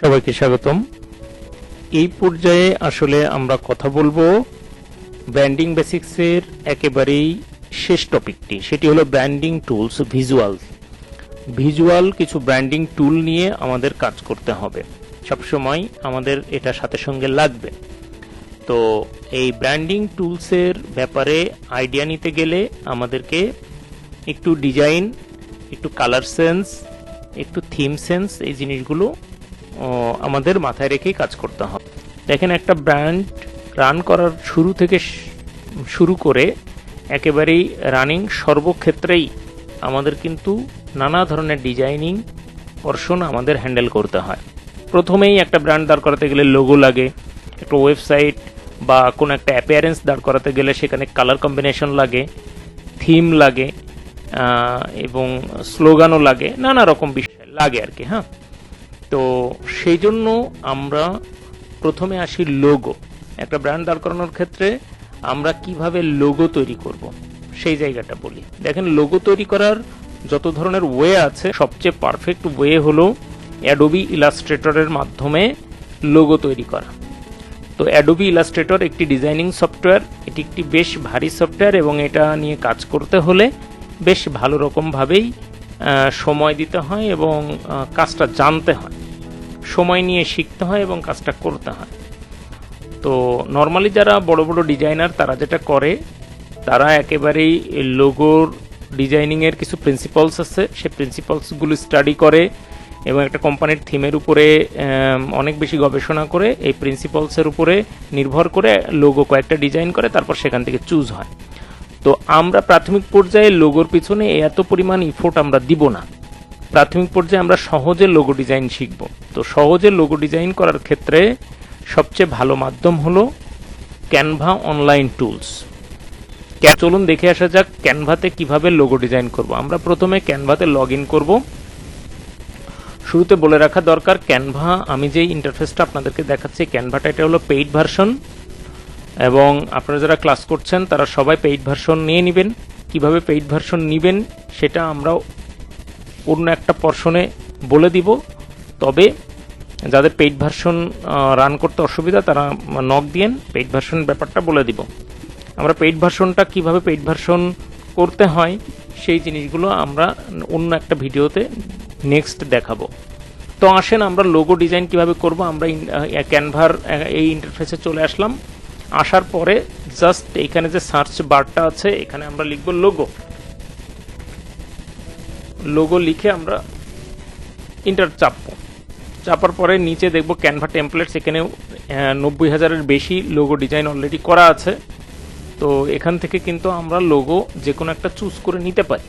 সবাইকে স্বাগতম। এই পর্যায়ে আসলে আমরা কথা বলব ব্র্যান্ডিং বেসিক্সের একেবারেই শেষ টপিকটি। সেটি হলো ব্র্যান্ডিং টুলস, ভিজুয়াল। ভিজুয়াল কিছু ব্র্যান্ডিং টুল নিয়ে আমাদের কাজ করতে হবে। সবসময় আমাদের এটা সাথে সঙ্গে লাগবে। তো এই ব্র্যান্ডিং টুলসের ব্যাপারে আইডিয়া নিতে গেলে আমাদেরকে একটু ডিজাইন, একটু কালার সেন্স, একটু থিম সেন্স এই জিনিসগুলো আমাদের মাথায় রেখেই কাজ করতে হবে। দেখেন, একটা ব্র্যান্ড রান করার শুরু থেকে শুরু করে একেবারেই রানিং সর্বক্ষেত্রেই আমাদের কিন্তু নানা ধরনের ডিজাইনিং পর্ষণ আমাদের হ্যান্ডেল করতে হয়। প্রথমেই একটা ব্র্যান্ড দাঁড় করাতে গেলে লোগো লাগে, একটা ওয়েবসাইট বা কোনো একটা অ্যাপিয়ারেন্স দাঁড় করাতে গেলে সেখানে কালার কম্বিনেশন লাগে, থিম লাগে এবং স্লোগানও লাগে, নানা রকম বিষয় লাগে আর কি হ্যাঁ। তো সেই জন্য আমরা প্রথমে আসি লোগো একটা ব্র্যান্ড দাঁড় করানোর ক্ষেত্রে আমরা কীভাবে লোগো তৈরি করব, সেই জায়গাটা বলি। দেখেন লোগো তৈরি করার যত ধরনের ওয়ে আছে, সবচেয়ে পারফেক্ট ওয়ে হলো অ্যাডোবি ইলাস্ট্রেটরের মাধ্যমে লোগো তৈরি করা। তো অ্যাডোবি ইলাস্ট্রেটর একটি ডিজাইনিং সফটওয়্যার এটি একটি বেশ ভারী সফটওয়্যার এবং এটা নিয়ে কাজ করতে হলে বেশ ভালো রকমভাবেই সময় দিতে হয় এবং কাজটা জানতে হয়। সময় নিয়ে শিখতে হয় এবং কাজটা করতে হয়। তো নর্মালি যারা বড় বড় ডিজাইনার তারা যেটা করে, তারা একেবারেই লোগোর ডিজাইনিংয়ের কিছু প্রিন্সিপালস আছে। সেই প্রিন্সিপালসগুলো স্টাডি করে এবং একটা কোম্পানির থিমের উপরে অনেক বেশি গবেষণা করে, এই প্রিন্সিপালসের উপরে নির্ভর করে লোগো কয়েকটা ডিজাইন করে, তারপর সেখান থেকে চুজ হয়। তো আমরা প্রাথমিক পর্যায়ে লোগোর পিছনে এত পরিমাণ ইফোর্ট আমরা দিব না। প্রাথমিক পর্যায়ে আমরা সহজে লোগো ডিজাইন শিখব। তো সহজে লোগো ডিজাইন করার ক্ষেত্রে সবচেয়ে ভালো মাধ্যম হলো ক্যানভা অনলাইন টুলস চলুন দেখে আসা যাক ক্যানভাতে কীভাবে লোগো ডিজাইন করব। আমরা প্রথমে ক্যানভাতে লগ ইন করব। শুরুতে বলে রাখা দরকার ক্যানভা আমি যে ইন্টারফেসটা আপনাদেরকে দেখাচ্ছি ক্যানভাটা এটা হলো পেইড ভার্সন এবং আপনারা যারা ক্লাস করছেন, তারা সবাই পেইড ভার্সন নিয়ে নেবেন। কীভাবে পেইড ভার্সন নেবেন, সেটা আমরা অন্য একটা পর্শনে বলে দিব। তবে যাদের পেইড ভার্সন রান করতে অসুবিধা, তারা নক দিয়েন পেইড ভার্সন ব্যাপারটা বলে দিব। আমরা পেইড ভার্সনটা কীভাবে পেইড ভার্সন করতে হয়, সেই জিনিসগুলো আমরা অন্য একটা ভিডিওতে নেক্সট দেখাবো। তো আসেন, আমরা লোগো ডিজাইন কীভাবে করব, আমরা ক্যানভার এই ইন্টারফেসে চলে আসলাম। আসার পরে জাস্ট এখানে যে সার্চ বারটা আছে, এখানে আমরা লিখব লোগো লোগো লিখে আমরা ইন্টার চাপবো। চাপার পরে নিচে দেখব ক্যানভা টেমপ্লেটস এখানে নব্বই হাজারের বেশি লোগো ডিজাইন অলরেডি করা আছে। তো এখান থেকে কিন্তু আমরা লোগো যে কোনো একটা চুজ করে নিতে পারি।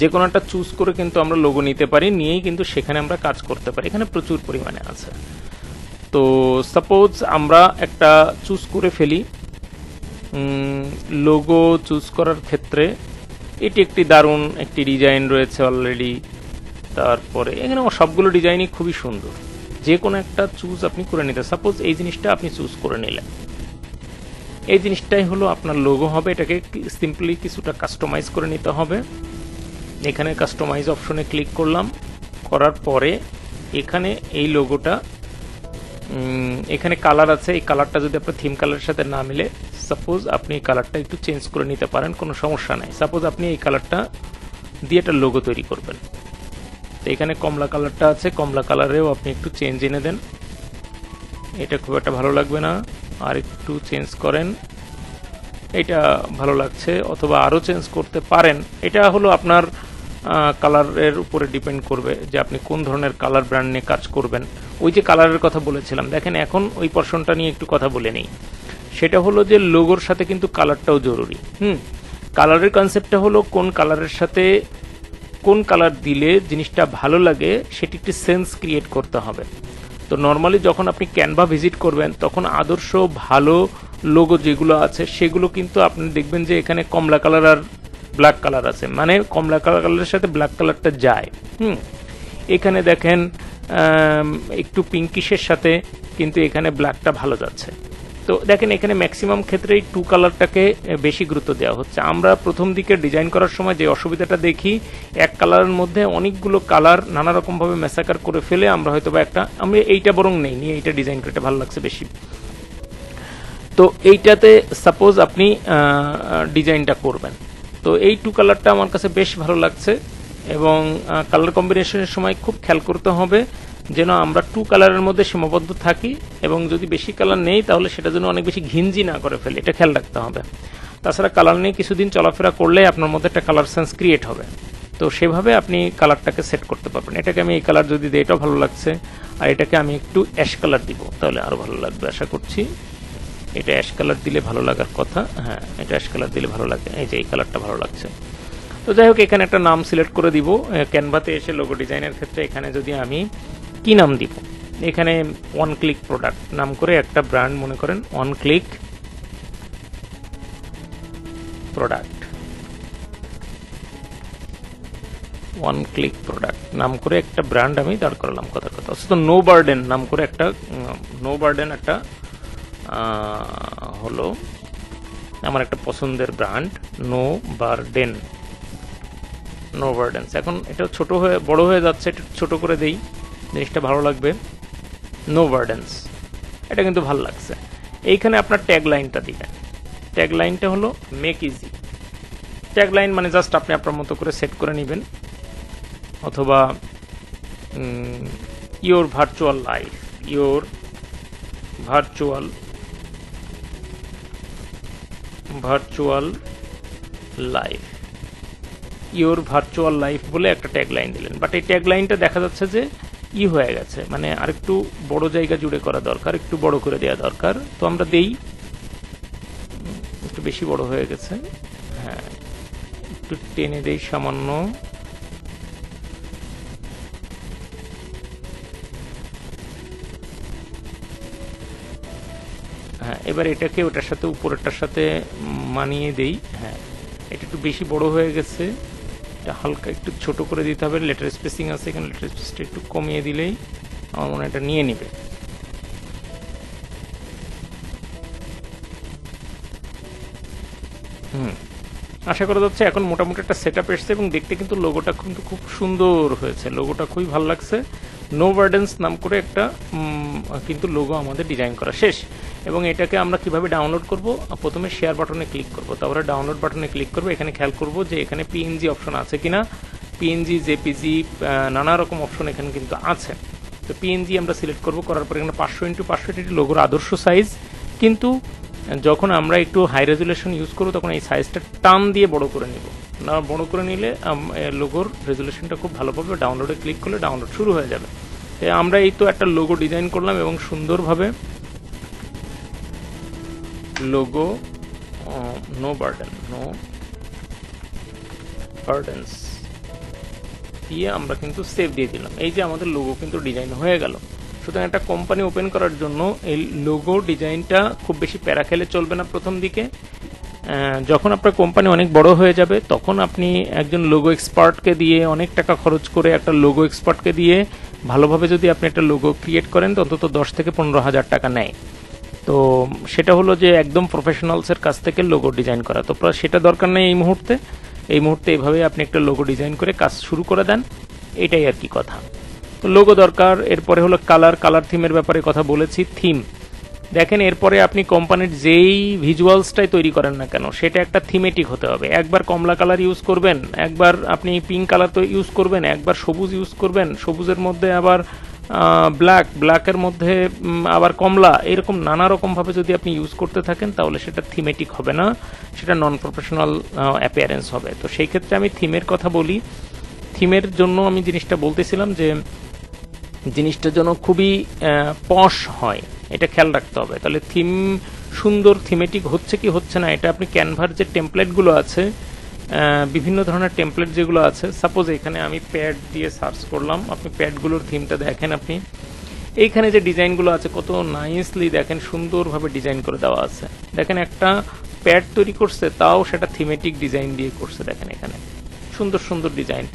যে কোনো একটা চুজ করে কিন্তু আমরা লোগো নিতে পারি, নিয়েই কিন্তু সেখানে আমরা কাজ করতে পারি। এখানে প্রচুর পরিমাণে আছে। তো সাপোজ আমরা একটা চুজ করে ফেলি। লোগো চুজ করার ক্ষেত্রে এটি একটি দারুণ একটি ডিজাইন রয়েছে অলরেডি তারপরে এখানে সবগুলো ডিজাইনই খুবই সুন্দর। যে কোনো একটা চুজ আপনি করে নিতে সাপোজ এই জিনিসটা আপনি চুজ করে নিলেন। এই জিনিসটাই হলো আপনার লোগো হবে। এটাকে সিম্পলি কিছুটা কাস্টমাইজ করে নিতে হবে। এখানে কাস্টমাইজ অপশনে ক্লিক করলাম। করার পরে এখানে এই লোগোটা এখানে কালার আছে, এই কালারটা যদি আপনার থিম কালারের সাথে না মিলে সাপোজ আপনি এই কালারটা একটু চেঞ্জ করে নিতে পারেন, কোনো সমস্যা নাই। সাপোজ আপনি এই কালারটা দিয়ে একটা লোগো তৈরি করবেন। তো এখানে কমলা কালারটা আছে, কমলা কালারেও আপনি একটু চেঞ্জ এনে দেন। এটা খুব একটা ভালো লাগবে না। আর একটু চেঞ্জ করেন। এটা ভালো লাগছে, অথবা আরও চেঞ্জ করতে পারেন। এটা হলো আপনার কালারের উপরে ডিপেন্ড করবে যে আপনি কোন ধরনের কালার ব্র্যান্ড নিয়ে কাজ করবেন। ওই যে কালারের কথা বলেছিলাম। দেখেন, এখন ওই পর্শনটা নিয়ে একটু কথা বলে নেই। সেটা হলো যে লোগোর সাথে কিন্তু কালারটাও জরুরি। হুম? কালারের কনসেপ্টটা হলো কোন কালারের সাথে কোন কালার দিলে জিনিসটা ভালো লাগে, সেটি একটি সেন্স ক্রিয়েট করতে হবে। তো নর্মালি যখন আপনি ক্যানভা ভিজিট করবেন, তখন আদর্শ, ভালো লোগো যেগুলো আছে, সেগুলো কিন্তু আপনি দেখবেন যে এখানে কমলা কালার আর ব্ল্যাক কালার আছে। মানে কমলা কালার কালারের সাথে ব্ল্যাক কালারটা যায়। হুম? এখানে দেখেন একটু পিঙ্কিশের সাথে কিন্তু এখানে ব্ল্যাকটা ভালো যাচ্ছে। তো দেখেন, এখানে ম্যাক্সিমাম ক্ষেত্রে এই টু কালারটাকে বেশি গুরুত্ব দেওয়া হচ্ছে। আমরা প্রথম দিকে ডিজাইন করার সময় যে অসুবিধাটা দেখি, এক কালারের মধ্যে অনেকগুলো কালার নানা রকমভাবে মেসাকার করে ফেলে আমরা হয়তো বা একটা, আমি এইটা বরং নেই, নিয়ে এইটা ডিজাইন করে এটা ভালো লাগছে বেশি। তো এইটাতে সাপোজ আপনি ডিজাইনটা করবেন। তো এই টু কালারটা আমার কাছে বেশ ভালো লাগছে। এবং কালার কম্বিনেশনের সময় খুব খেয়াল করতে হবে যেন আমরা টু কালারের মধ্যে সীমাবদ্ধ থাকি এবং যদি বেশি কালার নেই তাহলে সেটা যেন অনেক বেশি ঘিঞ্জি না করে ফেলে। এটা খেয়াল রাখতে হবে। তাছাড়া কালার নিয়ে কিছুদিন চলাফেরা করলে আপনার মধ্যে একটা কালার সেন্স ক্রিয়েট হবে। তো সেভাবে আপনি কালারটাকে সেট করতে পারবেন। এটাকে আমি এই কালার যদি দিই, এটাও ভালো লাগছে। আর এটাকে আমি একটু অ্যাশ কালার দিব, তাহলে আরও ভালো লাগবে আশা করছি। এটা অ্যাশ কালার দিলে ভালো লাগার কথা। হ্যাঁ এটা অ্যাশ কালার দিলে ভালো লাগে। এই যে এই কালারটা ভালো লাগছে। তো যাই হোক, এখানে একটা নাম সিলেক্ট করে দিব। ক্যানভাতে এসে লোগো ডিজাইনের ক্ষেত্রে এখানে যদি আমি কি নাম দিব? এখানে ওয়ান ক্লিক প্রোডাক্ট নাম করে একটা ব্র্যান্ড মনে করেন one click product one click product নাম করে একটা ব্র্যান্ড আমি দাঁড় করালাম কথা কথা। অথচ নো বার্ডেন নাম করে একটা নো বার্ডেন একটা হলো আমার একটা পছন্দের brand no burden no burdens এখন এটা ছোট হয়ে, বড় হয়ে যাচ্ছে, একটু ছোট করে দেই। জিনিসটা ভালো লাগবে। নো বার্ডেন্স এটা কিন্তু ভালো লাগছে। এইখানে আপনার ট্যাগ লাইনটা দিবেন। ট্যাগ লাইনটা হলো মেক ইজি ট্যাগ লাইন মানে জাস্ট আপনি আপনার মতো করে সেট করে নেবেন। অথবা your virtual life your virtual virtual life your virtual life বলে একটা ট্যাগ লাইন দিলেন। বাট এই ট্যাগ লাইনটা দেখা যাচ্ছে যে ই হয়ে গেছে। মানে আরেকটু বড় জায়গা জুড়ে করা দরকার, একটু বড় করে দেওয়া দরকার। তো আমরা দেই। একটু বেশি বড় হয়ে গেছে। হ্যাঁ একটু টেনে দেই সামান্য। হ্যাঁ এবার এটাকে ওটার সাথে, উপরেরটার সাথে মানিয়ে দেই। হ্যাঁ এটা একটু বেশি বড় হয়ে গেছে। এটা হালকা একটু ছোট করে দিতে হবে। লেটার স্পেসিং আছে এখানে লেটার স্পেসটা একটু কমিয়ে দিলেই আমার মনে এটা নিয়ে নেবে। হুম, আশা করা যাচ্ছে এখন মোটামুটি একটা সেট আপ এসছে এবং দেখতে কিন্তু লোগোটা কিন্তু খুব সুন্দর হয়েছে। লোগোটা খুবই ভালো লাগছে। নো বার্ডেন্স নাম করে একটা কিন্তু লোগো আমাদের ডিজাইন করা শেষ। এবং এটাকে আমরা কীভাবে ডাউনলোড করব? প্রথমে শেয়ার বাটনে ক্লিক করব। তারপরে ডাউনলোড বাটনে ক্লিক করব। এখানে খেয়াল করব যে এখানে পিএনজি অপশন আছে কিনা। পিএনজি জেপিজি নানা রকম অপশন এখানে কিন্তু আছে। তো পিএনজি আমরা সিলেক্ট করব। করার পরে এখানে পাঁচশো ইন্টু পাঁচশো এটি লোগোর আদর্শ সাইজ কিন্তু যখন আমরা একটু হাই রেজুলেশন ইউজ করব, তখন এই সাইজটা টান দিয়ে বড় করে নিব। না, বড় করে নিলে লোগোর রেজুলেশনটা খুব ভালো পাবে। ডাউনলোডে ক্লিক করলে ডাউনলোড শুরু হয়ে যাবে। আমরা এই তো একটা লোগো ডিজাইন করলাম এবং সুন্দরভাবে logo no burden no burdens দিয়ে আমরা কিন্তু সেভ দিয়ে দিলাম। এই যে আমাদের লোগো কিন্তু ডিজাইন হয়ে গেল। সুতরাং একটা কোম্পানি ওপেন করার জন্য এই লোগো ডিজাইনটা খুব বেশি প্যারা খেলে চলবে না প্রথম দিকে। যখন আপনার কোম্পানি অনেক বড় হয়ে যাবে, তখন আপনি একজন লোগো এক্সপার্টকে দিয়ে অনেক টাকা খরচ করে একটা লোগো এক্সপার্টকে দিয়ে ভালোভাবে যদি আপনি একটা লোগো ক্রিয়েট করেন অন্তত দশ থেকে পনেরো হাজার টাকা নেয়। তো সেটা হলো যে একদম প্রফেশনালসের কাছ থেকে লোগো ডিজাইন করা। তো সেটা দরকার নেই এই মুহূর্তে। এই মুহূর্তে এইভাবে আপনি একটা লোগো ডিজাইন করে কাজ শুরু করে দেন, এটাই আর কি কথা। তো লোগো দরকার, এরপরে হলো কালার কালার থিমের ব্যাপারে কথা বলেছি থিম দেখেন, এরপরে আপনি কোম্পানির যেই ভিজুয়ালসটাই তৈরি করেন না কেন, সেটা একটা থিমেটিক হতে হবে। একবার কমলা কালার ইউজ করবেন, একবার আপনি পিঙ্ক কালার তো ইউজ করবেন, একবার সবুজ ইউজ করবেন, সবুজের মধ্যে আবার ব্ল্যাক ব্ল্যাকের মধ্যে আবার কমলা, এরকম নানা রকমভাবে যদি আপনি ইউজ করতে থাকেন, তাহলে সেটা থিমেটিক হবে না। সেটা নন প্রফেশনাল অ্যাপিয়ারেন্স হবে। তো সেই ক্ষেত্রে আমি থিমের কথা বলি। থিমের জন্য আমি জিনিসটা বলতেছিলাম যে, জিনিসটা যেন খুবই পশ হয়। এটা খেয়াল রাখতে হবে। তাহলে থিম সুন্দর থিমেটিক হচ্ছে কি হচ্ছে না, এটা আপনি ক্যানভার যে টেমপ্লেটগুলো আছে বিভিন্ন ধরনের টেমপ্লেট যেগুলো আছে সাপোজ এখানে আমি প্যাড দিয়ে সার্চ করলাম, আপনি প্যাডগুলোর থিমটা দেখেন আপনি। এইখানে যে ডিজাইনগুলো আছে, কত নাইসলি দেখেন, সুন্দরভাবে ডিজাইন করে দেওয়া আছে। দেখেন একটা প্যাড তৈরি করছে, তাও সেটা থিমেটিক ডিজাইন দিয়ে করছে, দেখেন এখানে। সুন্দর সুন্দর ডিজাইন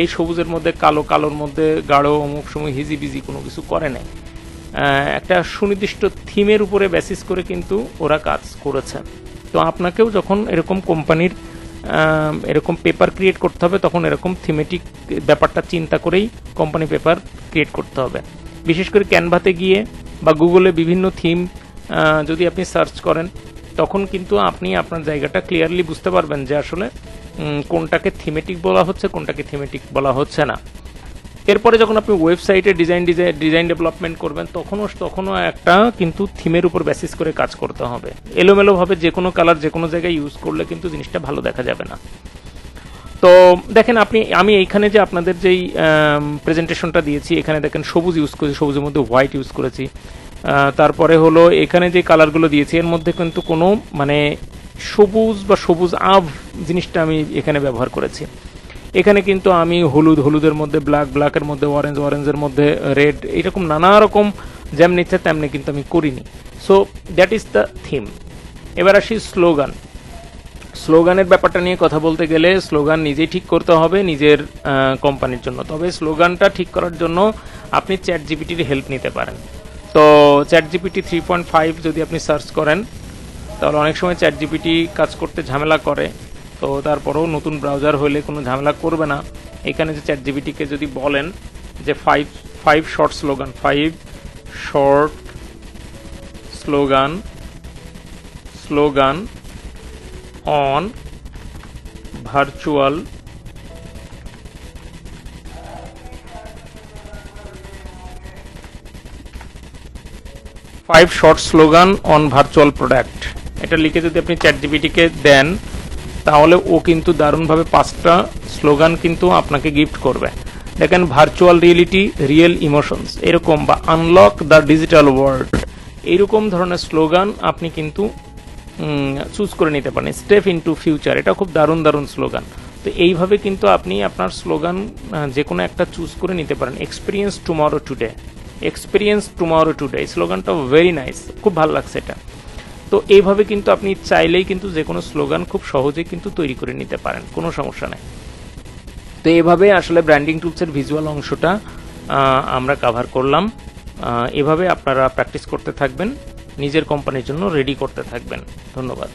এই সবুজের মধ্যে, কালো, কালোর মধ্যে, গাঢ়, অমুক সময় হিজি বিজি কোনো কিছু করে নাই। একটা সুনির্দিষ্ট থিমের উপরে বেসিস করে কিন্তু ওরা কাজ করেছে। তো আপনাকেও যখন এরকম কোম্পানির এরকম পেপার ক্রিয়েট করতে হবে, তখন এরকম থিমেটিক ব্যাপারটা চিন্তা করেই কোম্পানি পেপার ক্রিয়েট করতে হবে। বিশেষ করে ক্যানভাতে গিয়ে বা গুগলে বিভিন্ন থিম যদি আপনি সার্চ করেন, তখন কিন্তু আপনি আপনার জায়গাটা ক্লিয়ারলি বুঝতে পারবেন যে আসলে কোনটাকে থিমেটিক বলা হচ্ছে, কোনটাকে থিমেটিক বলা হচ্ছে না। এরপরে যখন আপনি ওয়েবসাইটে ডিজাইন ডিজাইন ডিজাইন ডেভেলপমেন্ট করবেন, তখনও তখনও একটা কিন্তু থিমের উপর বেসিস করে কাজ করতে হবে। এলোমেলোভাবে যে কোনো কালার যে কোনো জায়গায় ইউজ করলে কিন্তু জিনিসটা ভালো দেখা যাবে না। তো দেখেন আপনি, আমি এইখানে যে আপনাদের যেই প্রেজেন্টেশনটা দিয়েছি, এখানে দেখেন সবুজ ইউজ করেছি, সবুজের মধ্যে হোয়াইট ইউজ করেছি। তারপরে হলো এখানে যে কালারগুলো দিয়েছি, এর মধ্যে কিন্তু কোনো মানে সবুজ বা সবুজ আভ জিনিসটা আমি এখানে ব্যবহার করেছি। এখানে কিন্তু আমি হলুদ, হলুদের মধ্যে ব্ল্যাক ব্ল্যাকের মধ্যে অরেঞ্জ অরেঞ্জের মধ্যে রেড এরকম নানা রকম যেমনি ইচ্ছা তেমনি কিন্তু আমি করিনি। So that is the theme এবার আসি স্লোগান স্লোগানের ব্যাপারটা নিয়ে কথা বলতে গেলে স্লোগান নিজেই ঠিক করতে হবে নিজের কোম্পানির জন্য। তবে স্লোগানটা ঠিক করার জন্য আপনি চ্যাট জিপিটির হেল্প নিতে পারেন। তো chat GPT three point five যদি আপনি সার্চ করেন, তাহলে অনেক সময় চ্যাট জিপিটি কাজ করতে ঝামেলা করে। তো তারপরেও নতুন ব্রাউজার হলে কোনো ঝামেলা করবে না। এখানে যে চ্যাট জিপিটিকে যদি বলেন যে five five short slogan five short slogan slogan on virtual five short slogan on virtual product এটা লিখে যদি আপনি চ্যাট জিপিটিকে দেন তাহলে ও কিন্তু দারুণভাবে পাঁচটা স্লোগান কিন্তু আপনাকে গিফট করবে। দেখেন ভার্চুয়াল রিয়েলিটি রিয়েল ইমোশনস এরকম বা আনলক দ্য ডিজিটাল ওয়ার্ল্ড এইরকম ধরনের স্লোগান আপনি কিন্তু চুজ করে নিতে পারেন। স্টেপ ইনটু ফিউচার এটা খুব দারুণ দারুণ স্লোগান। তো এইভাবে কিন্তু আপনি আপনার স্লোগান যে কোনো একটা চুজ করে নিতে পারেন। Experience tomorrow today experience tomorrow today এই স্লোগানটা ভেরি নাইস খুব ভালো লাগছে এটা। তো এইভাবে কিন্তু আপনি চাইলেই কিন্তু যে কোনো স্লোগান খুব সহজেই কিন্তু তৈরি করে নিতে পারেন, কোনো সমস্যা নেই। তো এভাবে আসলে ব্র্যান্ডিং টুলসের ভিজুয়াল অংশটা আমরা কাভার করলাম। এভাবে আপনারা প্র্যাকটিস করতে থাকবেন, নিজের কোম্পানির জন্য রেডি করতে থাকবেন। ধন্যবাদ।